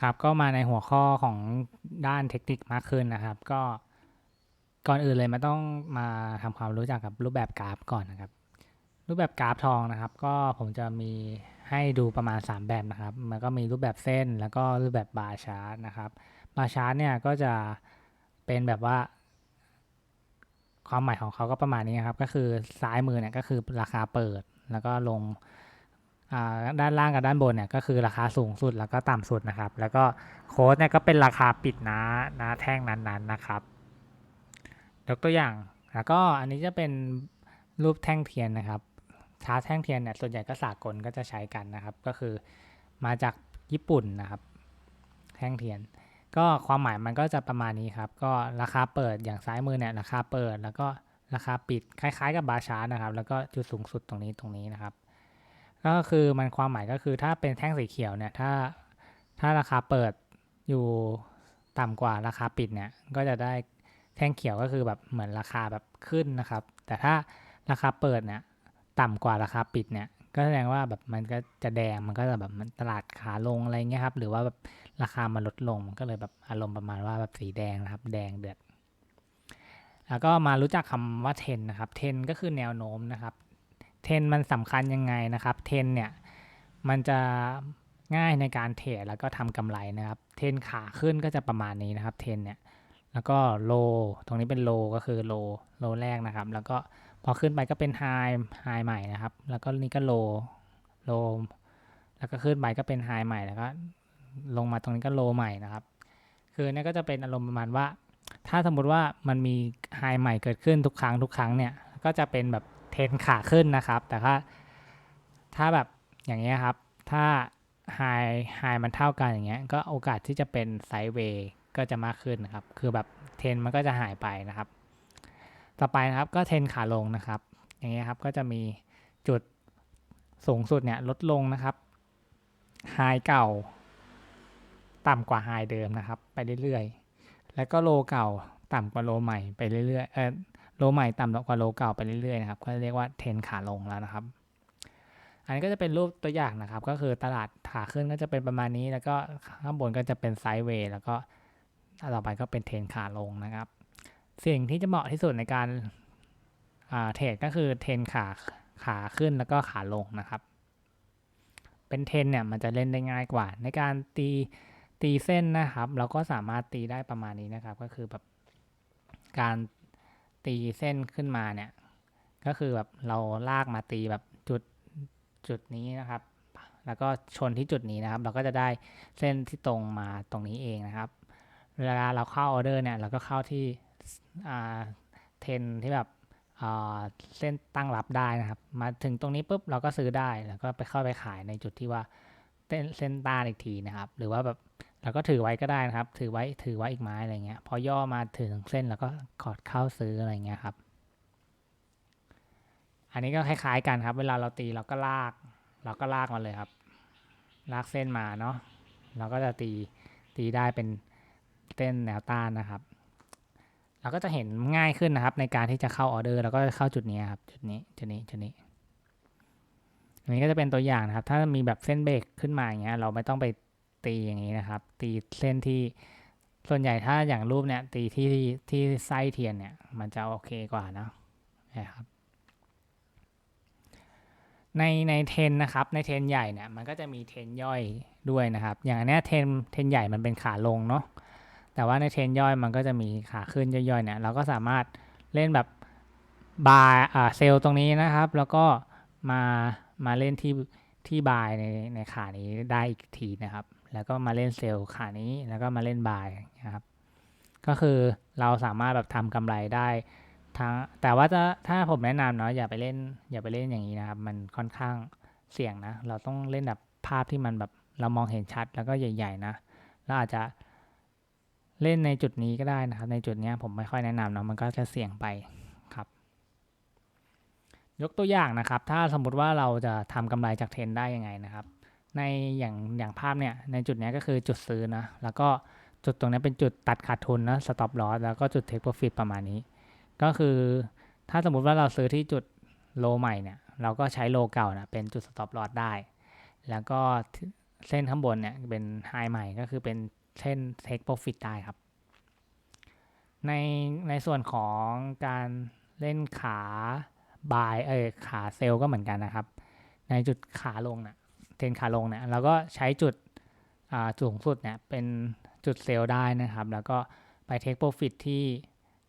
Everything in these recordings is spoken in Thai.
ครับก็มาในหัวข้อของด้านเทคนิคมากขึ้นนะครับ ก็ก่อนอื่นเลยมันต้องมาทำความรู้จักกับรูปแบบกราฟก่อนนะครับ รูปแบบกราฟทองนะครับ ก็ผมจะมีให้ดูประมาณ 3 แบบนะครับ มันก็มีรูปแบบเส้น แล้วก็รูปแบบบาร์ชาร์ตนะครับบาร์ชาร์ตเนี่ยก็จะเป็นแบบว่า ความหมายของเขาก็ประมาณนี้ครับ ก็คือซ้ายมือเนี่ยก็คือราคาเปิด แล้วก็ลง ด้านล่างกับด้านบนเนี่ยก็คือราคาสูงสุดแล้วก็ต่ำสุดนะครับ แล้วก็โค้ดเนี่ยก็เป็นราคาปิดนะนะแท่งนั้นๆนะครับยกตัวอย่าง แล้วก็อันนี้จะเป็นรูปแท่งเทียนนะครับชาร์ตแท่งเทียนเนี่ยส่วนใหญ่ก็สากลก็จะใช้กันนะครับ ก็คือมาจากญี่ปุ่นนะครับ แท่งเทียน ก็ความหมายมันก็จะประมาณนี้ครับ ก็ราคาเปิดอย่างซ้ายมือเนี่ยราคาเปิด แล้วก็ราคาปิดคล้ายๆกับบาร์ชาร์ตนะครับ แล้วก็จุดสูงสุดตรงนี้ตรงนี้นะครับ ก็คือมันความหมายก็คือถ้าเป็นแท่งสีเขียวเนี่ยถ้าถ้าราคาเปิดอยู่ต่ำกว่าราคาปิดเนี่ยก็จะได้แท่งเขียวก็คือแบบเหมือนราคาแบบขึ้นนะครับ แต่ถ้าราคาเปิดเนี่ยต่ำกว่าราคาปิดเนี่ยก็แสดงว่าแบบมันก็จะแดงมันก็จะแบบมันตลาดขาลงอะไรเงี้ยครับหรือว่าแบบราคามันลดลงมันก็เลยแบบอารมณ์ประมาณว่าแบบสีแดงนะครับ แดงเดือดแล้วก็มารู้จักคำว่าเทนนะครับเทนก็คือแนวโน้มนะครับ เทรนมันสำคัญยังไงนะครับเทรนเนี่ยมันจะง่ายในการเทรดแล้วก็ทำกำไรนะครับ เทรนขาขึ้นก็จะประมาณนี้นะครับเทรนเนี่ยแล้วก็โลตรงนี้เป็นโลก็คือโลโลแรกนะครับ แล้วก็พอขึ้นไปก็เป็นไฮไฮใหม่นะครับ แล้วก็นี่ก็โลโลแล้วก็ขึ้นไปก็เป็นไฮใหม่แล้วก็ลงมาตรงนี้ก็โลใหม่นะครับ คือเนี่ยก็จะเป็นอารมณ์ประมาณว่า ถ้าสมมติว่ามันมีไฮใหม่เกิดขึ้นทุกครั้งทุกครั้งเนี่ยก็จะเป็นแบบ เทรนขาขึ้นนะครับ แต่ถ้าถ้าแบบอย่างเงี้ยครับ ถ้าไฮไฮมันเท่ากันอย่างเงี้ย ก็โอกาสที่จะเป็นไซด์เวย์ก็จะมากขึ้นนะครับ คือแบบเทรนมันก็จะหายไปนะครับ ต่อไปนะครับก็เทรนขาลงนะครับ อย่างเงี้ยครับก็จะมีจุดสูงสุดเนี่ยลดลงนะครับไฮเก่า ต่ำกว่าไฮเดิมนะครับ ไปเรื่อยๆ แล้วก็โลเก่าต่ำกว่าโลใหม่ไปเรื่อยๆ เออ ใหม่ต่ำกว่าโลเก่าไปเรื่อยๆนะครับก็เรียกว่าเทรนขาลงแล้วนะครับ อันนี้ก็จะเป็นรูปตัวอย่างนะครับ ก็คือตลาดขาขึ้นก็จะเป็นประมาณนี้ แล้วก็ข้างบนก็จะเป็นไซด์เวย์แล้วก็ต่อไปก็เป็นเทรนขาลงนะครับ สิ่งที่จะเหมาะที่สุดในการเทรดก็คือเทรนขาขาขึ้นแล้วก็ขาลงนะครับ เป็นเทรนเนี่ยมันจะเล่นได้ง่ายกว่า ในการตีตีเส้นนะครับ เราก็สามารถตีได้ประมาณนี้นะครับ ก็คือแบบการ ตีเส้นขึ้นมาเนี่ย ก็คือแบบเราลากมาตีแบบจุดจุดนี้นะครับ แล้วก็ชนที่จุดนี้นะครับ เราก็จะได้เส้นที่ตรงมาตรงนี้เองนะครับ เวลาเราเข้าออเดอร์เนี่ย เราก็เข้าที่เทนที่แบบเส้นตั้งรับได้นะครับ มาถึงตรงนี้ปุ๊บเราก็ซื้อได้ แล้วก็ไปเข้าไปขายในจุดที่ว่าเส้นเส้นต้านอีกทีนะครับ หรือว่าแบบ เราก็ถือไว้ก็ได้นะครับ ถือไว้ถือไว้อีกไม้อะไรเงี้ย พอย่อมาถึงเส้นแล้วก็กอดเข้าซื้ออะไรเงี้ยครับ อันนี้ก็คล้ายๆกันครับ เวลาเราตีเราก็ลาก เราก็ลากมาเลยครับ ลากเส้นมาเนาะเราก็จะตีตีได้เป็นเส้นแนวต้านนะครับ เราก็จะเห็นง่ายขึ้นนะครับ ในการที่จะเข้าออเดอร์ แล้วก็เข้าจุดนี้ครับ จุดนี้จุดนี้จุดนี้อันนี้ก็จะเป็นตัวอย่างนะครับ ถ้ามีแบบเส้นเบรกขึ้นมาอย่างเงี้ย เราไม่ต้องไป ตีอย่างนี้นะครับ ตีเส้นที่ส่วนใหญ่ถ้าอย่างรูปเนี่ยตีที่ที่ไส้เทียนเนี่ยมันจะโอเคกว่านะนะครับในในเทนนะครับในเทนใหญ่เนี่ยมันก็จะมีเทนย่อยด้วยนะครับ อย่างนี้เทนเทนใหญ่มันเป็นขาลงเนาะแต่ว่าในเทนย่อยมันก็จะมีขาขึ้นย่อยๆเนี่ยเราก็สามารถเล่นแบบบายอ่าเซลล์ตรงนี้นะครับ แล้วก็มามาเล่นที่ที่บายในในขานี้ได้อีกทีนะครับ แล้วก็มาเล่นเซลล์ขานี้แล้วก็มาเล่นบายนะครับก็คือเราสามารถแบบทำกำไรได้ทั้งแต่ว่าจะถ้าผมแนะนำเนาะอย่าไปเล่น อย่าไปเล่นอย่างนี้นะครับ มันค่อนข้างเสี่ยงนะ เราต้องเล่นแบบภาพที่มันแบบเรามองเห็นชัดแล้วก็ใหญ่ ๆ นะแล้วอาจจะเล่นในจุดนี้ก็ได้นะครับ ในจุดนี้ผมไม่ค่อยแนะนำเนาะมันก็จะเสี่ยงไปครับ ยกตัวอย่างนะครับ ถ้าสมมติว่าเราจะทำกำไรจากเทรนได้ยังไงนะครับ ในอย่างอย่างภาพเนี่ยในจุดนี้ก็คือจุดซื้อนะแล้วก็จุดตรงนี้เป็นจุดตัดขาดทุนนะสต็อปลอสแล้วก็จุดเทคโปรฟิตประมาณนี้ ก็คือถ้าสมมุติว่าเราซื้อที่จุดโลใหม่เนี่ยเราก็ใช้โลเก่านะเป็นจุดสต็อปลอสได้ แล้วก็เส้นข้างบนเนี่ยเป็นไฮใหม่ก็คือเป็นเส้น take profit ได้ครับ ในในส่วนของการเล่นขาบายเออขาเซลก็เหมือนกันนะครับ ในจุดขาลงเนี่ย เทรนขาลงเนี่ยเราก็ใช้จุดสูงสุดเนี่ยเป็นจุดเซลล์ได้นะครับ แล้วก็ไปเทคโปรฟิตที่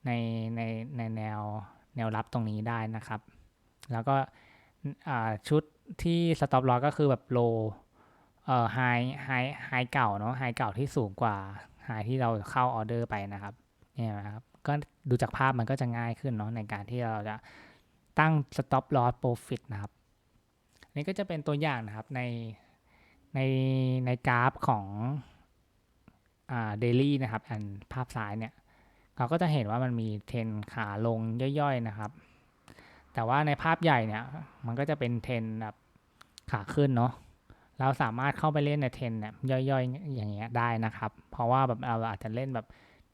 ในในในแนวแนวรับตรงนี้ได้นะครับ แล้วก็ชุดที่สต็อปลอก็คือแบบโลเอ่อไฮไฮไฮเก่าเนาะไฮเก่าที่สูงกว่าไฮที่เราเข้าออเดอร์ไปนะครับเนี่ยนะครับก็ดูจากภาพมันก็จะง่ายขึ้นเนาะในการที่เราจะตั้ง stop loss profit นะครับ นี่ก็จะเป็นตัวอย่างนะครับในในในกราฟของอ่าเดลี่นะครับอันภาพซ้ายเนี่ยเราก็จะเห็นว่ามันมีเทรนขาลงย่อยๆนะครับ แต่ว่าในภาพใหญ่เนี่ยมันก็จะเป็นเทรนแบบขาขึ้นเนาะเราสามารถเข้าไปเล่นในเทรนเนี่ยย่อยๆอย่างเงี้ยได้นะครับ เพราะว่าแบบเราอาจจะเล่นแบบ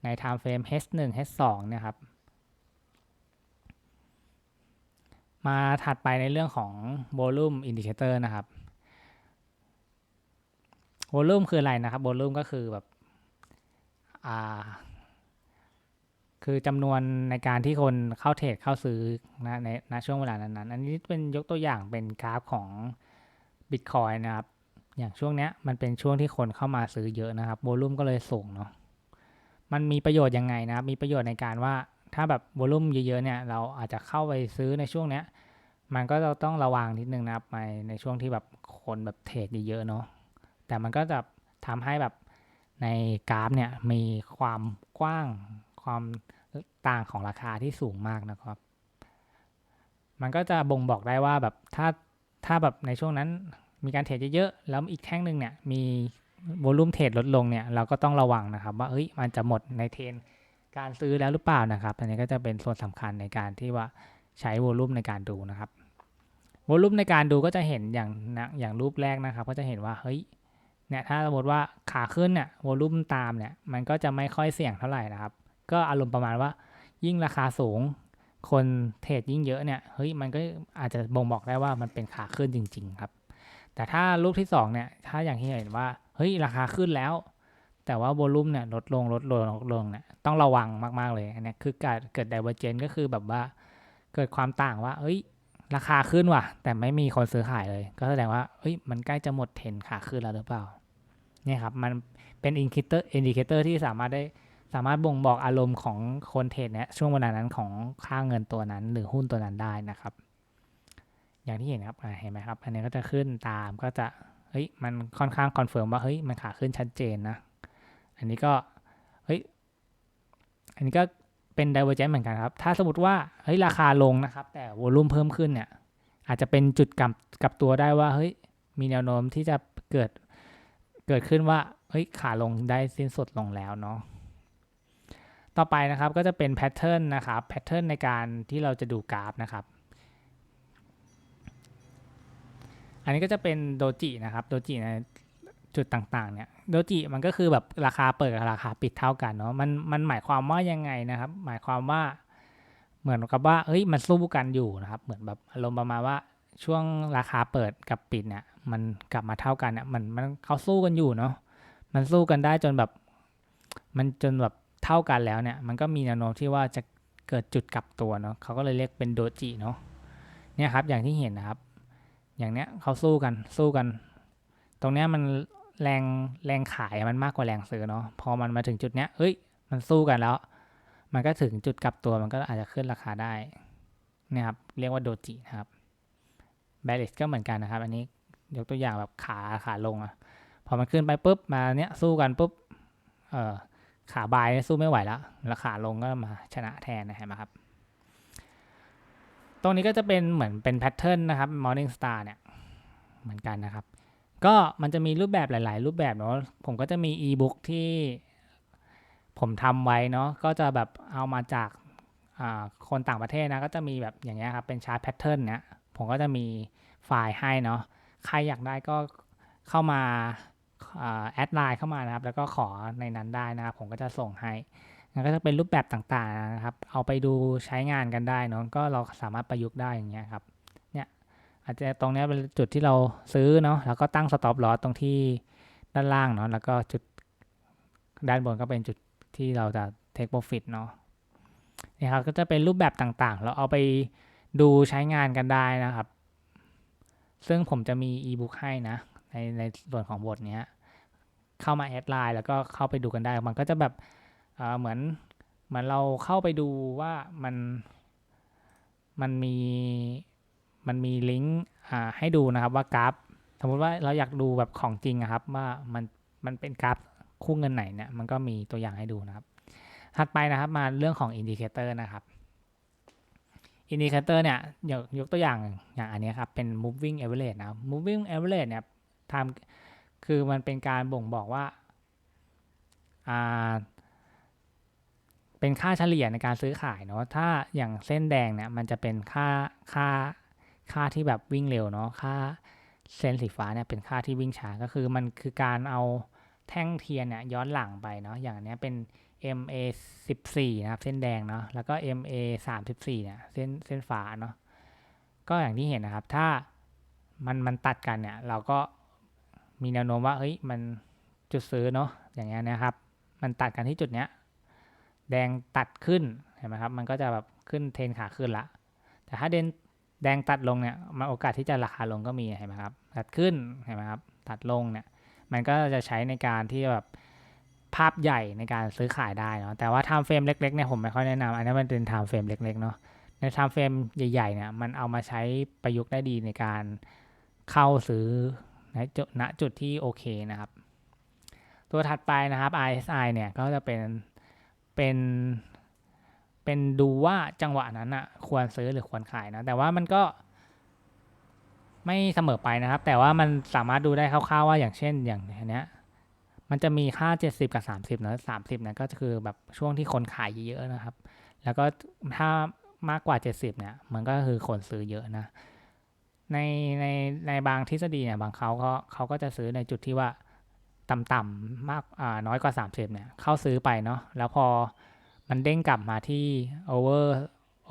ใน time frame H1 H2 เนี่ยครับ มาถัดไปในเรื่องของ volume indicator นะครับ volume คืออะไรนะครับ volume ก็คือแบบอ่าคือจำนวนในการที่คนเข้าเทรดเข้าซื้อนะในณช่วงเวลานั้นๆ อันนี้เป็นยกตัวอย่างเป็นกราฟของ Bitcoin นะครับ อย่างช่วงเนี้ยมันเป็นช่วงที่คนเข้ามาซื้อเยอะนะครับโวลุ่มก็เลยสูงเนาะมันมีประโยชน์ยังไงนะครับ มีประโยชน์ในการว่า ถ้าแบบโวลุ่มเยอะๆเนี่ยเราอาจจะเข้าไปซื้อในช่วงเนี้ย มันก็ต้องระวังนิดนึงนะครับในในช่วงที่แบบคนแบบเทรดเยอะๆเนาะแต่มันก็จะทำให้แบบในกราฟเนี่ยมีความกว้างความต่างของราคาที่สูงมากนะครับ มันก็จะบ่งบอกได้ว่าแบบถ้าถ้าแบบในช่วงนั้นมีการเทรดเยอะๆแล้วอีกแท่งหนึ่งเนี่ยมีโวลุ่มเทรดลดลงเนี่ยเราก็ต้องระวังนะครับ ว่าเฮ้ยมันจะหมดในเทรน การซื้อแล้วหรือเปล่านะครับ อันนี้ก็จะเป็นส่วนสำคัญในการที่ว่าใช้โวลุ่มในการดูนะครับโวลุ่มในการดูก็จะเห็นอย่างอย่างรูปแรกนะครับ ก็จะเห็นว่าเฮ้ยเนี่ยถ้าสมมติว่าขาขึ้นเนี่ยโวลุ่มตามเนี่ยมันก็จะไม่ค่อยเสี่ยงเท่าไหร่นะครับ ก็อารมณ์ประมาณว่ายิ่งราคาสูง คนเทรดยิ่งเยอะเนี่ยเฮ้ยมันก็อาจจะบ่งบอกได้ว่ามันเป็นขาขึ้นจริง ๆ ครับ แต่ถ้ารูปที่2เนี่ยถ้าอย่างที่เห็นว่าเฮ้ยราคาขึ้นแล้ว แต่ว่าโวลุ่มเนี่ยลดลงลดลงลดลงเนี่ยต้องระวังมาก ๆ เลยอันนี้คือการเกิดไดเวอร์เจนก็คือแบบว่าเกิดความต่างว่าเฮ้ย ราคาขึ้นว่ะ แต่ไม่มีคนซื้อขายเลย ก็แสดงว่าเฮ้ยมันใกล้จะหมดเทรนขาขึ้นแล้วหรือเปล่าเนี่ยครับมันเป็นอินดิเคเตอร์อินดิเคเตอร์ที่สามารถได้สามารถบ่งบอกอารมณ์ของคนเทรดเนี่ยช่วงเวลานั้นของค่าเงินตัวนั้น หรือหุ้นตัวนั้นได้นะครับ อย่างที่เห็นครับเห็นไหมครับ อันนี้ก็จะขึ้นตามก็จะเฮ้ยมันค่อนข้างคอนเฟิร์มว่าเฮ้ยมันขาขึ้นชัดเจนนะ อันนี้ก็เฮ้ยอันนี้ก็เป็น divergence เหมือนกันครับ ถ้าสมมติว่าเฮ้ยราคาลงนะครับ แต่วอลุ่มเพิ่มขึ้นเนี่ย อาจจะเป็นจุดกับกับตัวได้ว่าเฮ้ยมีแนวโน้มที่จะเกิดเกิดขึ้นว่าเฮ้ยขาลงได้สิ้นสุดลงแล้วเนาะต่อไปนะครับก็จะเป็นแพทเทิร์นนะครับแพทเทิร์นในการที่เราจะดูกราฟนะครับ อันนี้ก็จะเป็นโดจินะครับโดจิใน จุดต่างๆเนี่ยโดจิมันก็คือแบบราคาเปิดกับราคาปิดเท่ากันเนาะมันมันหมายความว่ายังไงนะครับ หมายความว่า เหมือนกับว่าเฮ้ยมันสู้กันอยู่นะครับ เหมือนแบบอารมณ์ประมาณว่าช่วงราคาเปิดกับปิดเนี่ยมันกลับมาเท่ากันเนี่ยมันมันเขาสู้กันอยู่เนาะมันสู้กันได้จนแบบ มันจนแบบเท่ากันแล้วเนี่ย มันก็มีแนวโน้มที่ว่าจะเกิดจุดกลับตัวเนาะเขาก็เลยเรียกเป็นโดจิเนาะเนี่ยครับอย่างที่เห็นนะครับ อย่างเนี้ยเขาสู้กันสู้กัน ตรงเนี้ยมัน แรงแรงขายมันมากกว่าแรงซื้อเนาะพอมันมาถึงจุดเนี้ยเอ้ย มันสู้กันแล้ว มันก็ถึงจุดกลับตัวมันก็อาจจะขึ้นราคาได้นี่ครับเรียกว่าโดจินะครับแบลิสก็เหมือนกันนะครับ อันนี้ยกตัวอย่างแบบขาขาลงอะพอมันขึ้นไปปุ๊บมาเนี้ยสู้กันปุ๊บเออขาบายสู้ไม่ไหวแล้วราคาลงก็มาชนะแทนนะฮะครับ ตรงนี้ก็จะเป็นเหมือนเป็นแพทเทิร์นนะครับ Morning Star เนี่ยเหมือนกันนะครับ ก็มันจะมีรูปแบบหลาย ๆ รูปแบบเนาะผมก็จะมีอีบุ๊กที่ผมทำไว้เนาะก็จะแบบเอามาจากคนต่างประเทศนะก็จะมีแบบอย่างเงี้ยครับเป็นชาร์ตแพทเทิร์นเนี่ยผมก็จะมีไฟล์ให้เนาะใครอยากได้ก็เข้ามาแอดไลน์เข้ามานะครับ แล้วก็ขอในนั้นได้นะครับ ผมก็จะส่งให้นั่นก็จะเป็นรูปแบบต่างๆนะครับ เอาไปดูใช้งานกันได้เนาะก็เราสามารถประยุกต์ได้อย่างเงี้ยครับ อาจจะตรงนี้เป็นจุดที่เราซื้อเนาะแล้วก็ตั้งสต็อปลอสตรงที่ด้านล่างเนาะแล้วก็จุดด้านบนก็เป็นจุดที่เราจะ take profit เนาะนี่ครับก็จะเป็นรูปแบบต่างๆ เราเอาไปดูใช้งานกันได้นะครับ ซึ่งผมจะมี e-book ให้นะ ในในส่วนของบทเนี้ยเข้ามาแอดไลน์แล้วก็เข้าไปดูกันได้ มันก็จะแบบเเหมือนเหมือนเราเข้าไปดูว่ามันมันมี มันมีลิงก์ให้ดูนะครับว่ากราฟ สมมุติว่าเราอยากดูแบบของจริงอะครับว่ามันมันเป็นกราฟคู่เงินไหนเนี่ยมันก็มีตัวอย่างให้ดูนะครับ ถัดไปนะครับมาเรื่องของอินดิเคเตอร์นะครับอินดิเคเตอร์เนี่ยยกยกตัวอย่างอย่างอันนี้ครับเป็น moving average นะ moving average เนี่ยทำคือมันเป็นการบ่งบอกว่าอ่าเป็นค่าเฉลี่ยในการซื้อขายเนาะถ้าอย่างเส้นแดงเนี่ยมันจะเป็นค่าค่า ค่าที่แบบวิ่งเร็วเนาะค่าเส้นสีฟ้าเนี่ยเป็นค่าที่วิ่งช้าก็คือมันคือการเอาแท่งเทียนเนี่ยย้อนหลังไปเนาะอย่างนเนี้ยเป็น MA 14นะครับ เส้นแดงเนาะแล้วก็ MA 34เนี่ยเส้นเส้นฟ้าเนาะก็อย่างที่เห็นนะครับ ถ้ามันมันตัดกันเนี่ย เราก็มีแนวโน้มว่าเฮ้ยมันจุดซื้อเนาะอย่างเงี้ยนะครับ มันตัดกันที่จุดเนี้ยแดงตัดขึ้นเห็นไหมครับ มันก็จะแบบขึ้นเทนขาขึ้นละ แต่ถ้าเดน แดงตัดลงเนี่ยมันโอกาสที่จะราคาลงก็มีเห็นไหมครับตัดขึ้นเห็นไหมครับตัดลงเนี่ยมันก็จะใช้ในการที่แบบภาพใหญ่ในการซื้อขายได้เนาะแต่ว่าไทม์เฟรมเล็กๆเนี่ยผมไม่ค่อยแนะนำอันนี้มันเป็นไทม์เฟรมเล็กๆเนาะในไทม์เฟรมใหญ่ๆเนี่ยมันเอามาใช้ประยุกต์ได้ดีในการเข้าซื้อณจุดณจุดที่โอเคนะครับ ตัวถัดไปนะครับ RSI เนี่ยก็จะเป็นเป็น เป็นดูว่าจังหวะนั้นอะควรซื้อหรือควรขายนะ แต่ว่ามันก็ไม่เสมอไปนะครับ แต่ว่ามันสามารถดูได้คร่าวๆว่าอย่างเช่นอย่างเนี้ยมันจะมีค่า 70 กับ 30นะ30เนี่ยก็คือแบบช่วงที่คนขายเยอะๆนะครับ แล้วก็ถ้ามากกว่า 70เนี่ยมันก็คือคนซื้อเยอะนะ ในในในบางทฤษฎีเนี่ยบางเขาก็เขาก็จะซื้อในจุดที่ว่าต่ำๆมากอ่าน้อยกว่า 30เนี่ยเข้าซื้อไปเนาะแล้วพอ มันเด้งกลับมาที่ over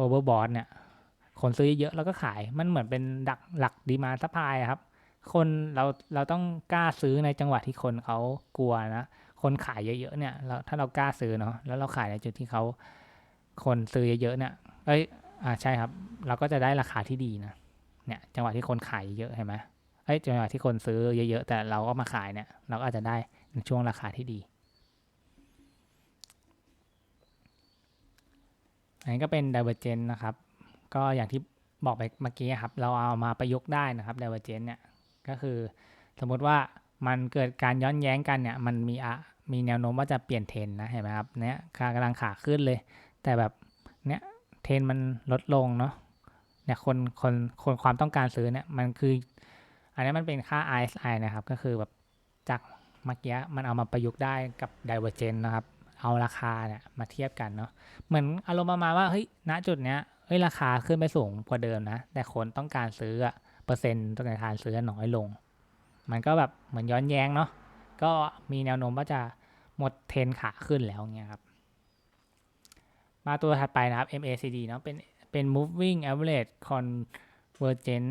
overbought เนี่ย คนซื้อเยอะแล้วก็ขาย มันเหมือนเป็นดักหลักดีมาซัพายครับ คนเราเราต้องกล้าซื้อในจังหวะที่คนเขากลัวนะ คนขายเยอะๆเนี่ยเราถ้าเรากล้าซื้อเนาะ แล้วเราขายในจุดที่เขาคนซื้อเยอะๆเนี่ย เอ้ย อ่าใช่ครับ เราก็จะได้ราคาที่ดีนะ เนี่ยจังหวะที่คนขายเยอะเห็นไหมเอ้ยจังหวะที่คนซื้อเยอะๆ แต่เราก็มาขายเนี่ย เราก็อาจจะได้ในช่วงราคาที่ดี อันนี้ก็เป็น divergent นะครับ ก็อย่างที่บอกไปเมื่อกี้ครับ เราเอามาประยุกต์ได้นะครับ divergent เนี่ย ก็คือสมมุติว่ามันเกิดการย้อนแย้งกันเนี่ย มันมีอะมีแนวโน้มว่าจะเปลี่ยนเทนนะ เห็นไหมครับ เนี่ยกำลังขาขึ้นเลย แต่แบบเนี่ยเทนมันลดลงเนาะ เนี่ยคนคนคนความต้องการซื้อเนี่ย มันคือ อันนี้มันเป็นค่า RSI นะครับ ก็คือแบบจากเมื่อกี้มันเอามาประยุกต์ได้กับ Divergent นะครับ เอาราคาเนี่ยมาเทียบกันเนาะเหมือนอารมณ์ประมาณว่าเฮ้ยณจุดเนี้ยเฮ้ยราคาขึ้นไปสูงกว่าเดิมนะ แต่คนต้องการซื้อเปอร์เซ็นต์ต้องการซื้อน้อยลง มันก็แบบเหมือนย้อนแย้งเนาะก็มีแนวโน้มว่าจะหมดเทรนขาขึ้นแล้วเงี้ยครับมาตัวถัดไปนะครับ MACD เนาะเป็นเป็น moving average convergent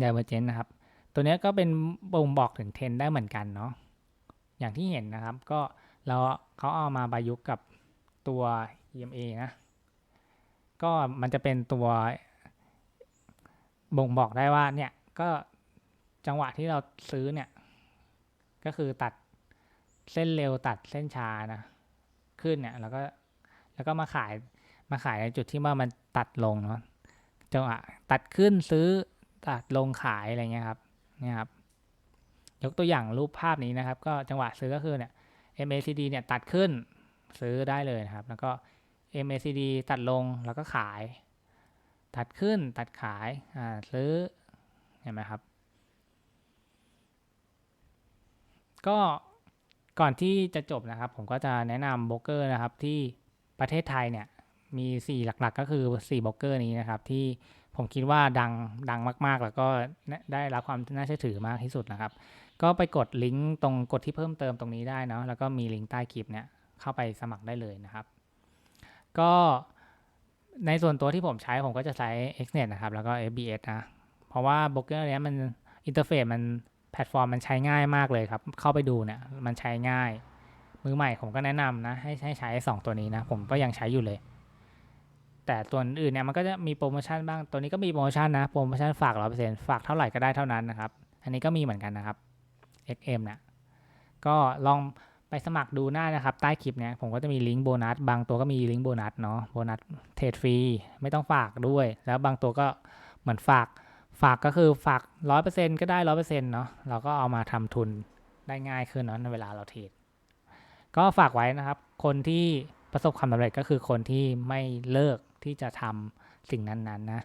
divergent นะครับ ตัวนี้ก็เป็นบ่งบอกถึงเทรนได้เหมือนกันเนาะ อย่างที่เห็นนะครับ ก็เราเขาเอามาประยุกต์กับตัว EMA นะ ก็มันจะเป็นตัวบ่งบอกได้ว่าเนี่ยก็จังหวะที่เราซื้อเนี่ย ก็คือตัดเส้นเร็วตัดเส้นช้านะ ขึ้นเนี่ยแล้วก็แล้วก็มาขายมาขายในจุดที่ว่ามันตัดลงเนาะจังหวะตัดขึ้นซื้อตัดลงขายอะไรเงี้ยครับเนี่ยครับ ยกตัวอย่างรูปภาพนี้นะครับ ก็จังหวะซื้อก็คือเนี่ย MACD เนี่ยตัดขึ้นซื้อได้เลยนะครับ แล้วก็ MACD ตัดลงแล้วก็ขาย ตัดขึ้นตัดขายอ่าซื้อเห็นไหมครับ ก็ก่อนที่จะจบนะครับ ผมก็จะแนะนำโบรกเกอร์นะครับที่ประเทศไทยเนี่ยมี 4 หลักๆ ก็คือ4โบรกเกอร์นี้นะครับ ที่ผมคิดว่าดังดังมากๆ แล้วก็ได้รับความน่าเชื่อถือมากที่สุดนะครับ ก็ไปกดลิงก์ตรงกดที่เพิ่มเติมตรงนี้ได้เนาะแล้วก็มีลิงก์ใต้คลิปเนี่ยเข้าไปสมัครได้เลยนะครับ ก็ในส่วนตัวที่ผมใช้ผมก็จะใช้ Xnet นะครับ แล้วก็ FBS นะ เพราะว่าโบรกเกอร์เนี้ยมันอินเทอร์เฟซมันแพลตฟอร์มมันใช้ง่ายมากเลยครับ เข้าไปดูเนี่ยมันใช้ง่าย มือใหม่ผมก็แนะนำนะ ให้ให้ใช้สองตัวนี้นะ ผมก็ยังใช้อยู่เลย แต่ตัวอื่นเนี่ยมันก็จะมีโปรโมชั่นบ้าง ตัวนี้ก็มีโปรโมชั่นนะ โปรโมชั่นฝากร้อเปอร์เซ็นต์ฝากเท่าไหร่ก็ได้เท่านั้นนะครับ อันนี้ก็มีเหมือนกันนะครับ XM นะก็ลองไปสมัครดูหน้านะครับ ใต้คลิปเนี่ยผมก็จะมีลิงก์โบนัส บางตัวก็มีลิงก์โบนัสเนาะโบนัสเทรดฟรีไม่ต้องฝากด้วย แล้วบางตัวก็เหมือนฝากฝากก็คือฝากร้อยเปอร์เซ็นก็ได้ร้อยเปอร์เซ็นต์เนาะเราก็เอามาทำทุนได้ง่ายขึ้นเนาะในเวลาเราเทรดก็ฝากไว้นะครับ คนที่ประสบความสำเร็จก็คือคนที่ไม่เลิกที่จะทำสิ่งนั้นๆนะ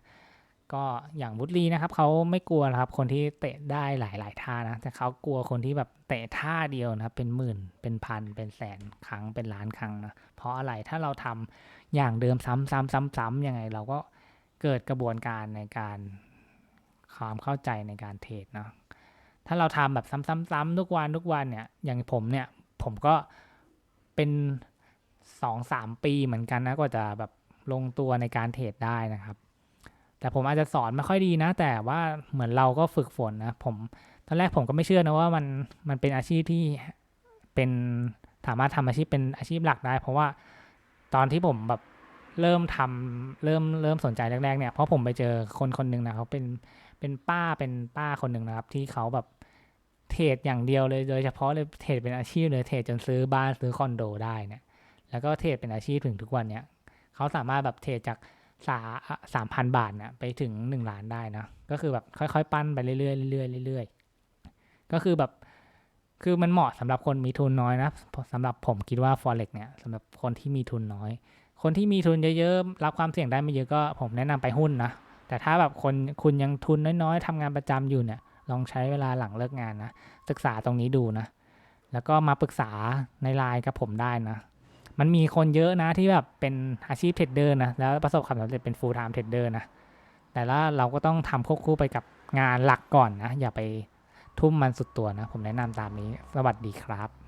ก็อย่างวุฒลีนะครับเขาไม่กลัวนะครับ คนที่เตะได้หลายๆท่านะแต่เขากลัวคนที่แบบเตะท่าเดียวนะครับ เป็นหมื่นเป็นพันเป็นแสนครั้งเป็นล้านครั้งนะเพราะอะไรถ้าเราทำอย่างเดิมซ้ำๆๆๆยังไง เราก็เกิดกระบวนการในการความเข้าใจในการเทรดเนาะถ้าเราทำแบบซ้ำๆๆทุกวันทุกวันเนี่ยอย่างผมเนี่ยผมก็เป็นสองสามปีเหมือนกันนะกว่าจะแบบลงตัวในการเทรดได้นะครับ แต่ผมอาจจะสอนไม่ค่อยดีนะ แต่ว่าเหมือนเราก็ฝึกฝนนะผมตอนแรกผมก็ไม่เชื่อนะว่ามันมันเป็นอาชีพที่เป็นสามารถทำอาชีพเป็นอาชีพหลักได้ เพราะว่าตอนที่ผมแบบเริ่มทำเริ่มเริ่มสนใจแรกๆเนี่ยเพราะผมไปเจอคนคนหนึ่งนะเขาเป็นเป็นป้าเป็นป้าคนหนึ่งนะครับ ที่เขาแบบเทรดอย่างเดียวเลยโดยเฉพาะเลยเทรดเป็นอาชีพเลยเทรดจนซื้อบ้านซื้อคอนโดได้เนี่ยแล้วก็เทรดเป็นอาชีพถึงทุกวันเนี่ยเขาสามารถแบบเทรดจาก สาสามพันบาทเนี่ยไปถึงหนึ่งล้านได้นะก็คือแบบค่อยๆ ปั้นไปเรื่อยๆเรื่อยๆเรื่อยๆก็คือแบบคือมันเหมาะสำหรับคนมีทุนน้อยนะสำหรับผมคิดว่า forex เนี่ยสำหรับคนที่มีทุนน้อย คนที่มีทุนเยอะๆรับความเสี่ยงได้ไม่เยอะก็ผมแนะนำไปหุ้นนะแต่ถ้าแบบคนคุณยังทุนน้อยๆทำงานประจำอยู่เนี่ย ลองใช้เวลาหลังเลิกงานนะศึกษาตรงนี้ดูนะ แล้วก็มาปรึกษาในไลน์กับผมได้นะ มันมีคนเยอะนะที่แบบเป็นอาชีพเทรดเดอร์นะแล้วประสบความสำเร็จเป็น full time trader นะแต่ละเราก็ต้องทำควบคู่ไปกับงานหลักก่อนนะ อย่าไปทุ่มมันสุดตัวนะ ผมแนะนำตามนี้ สวัสดีครับ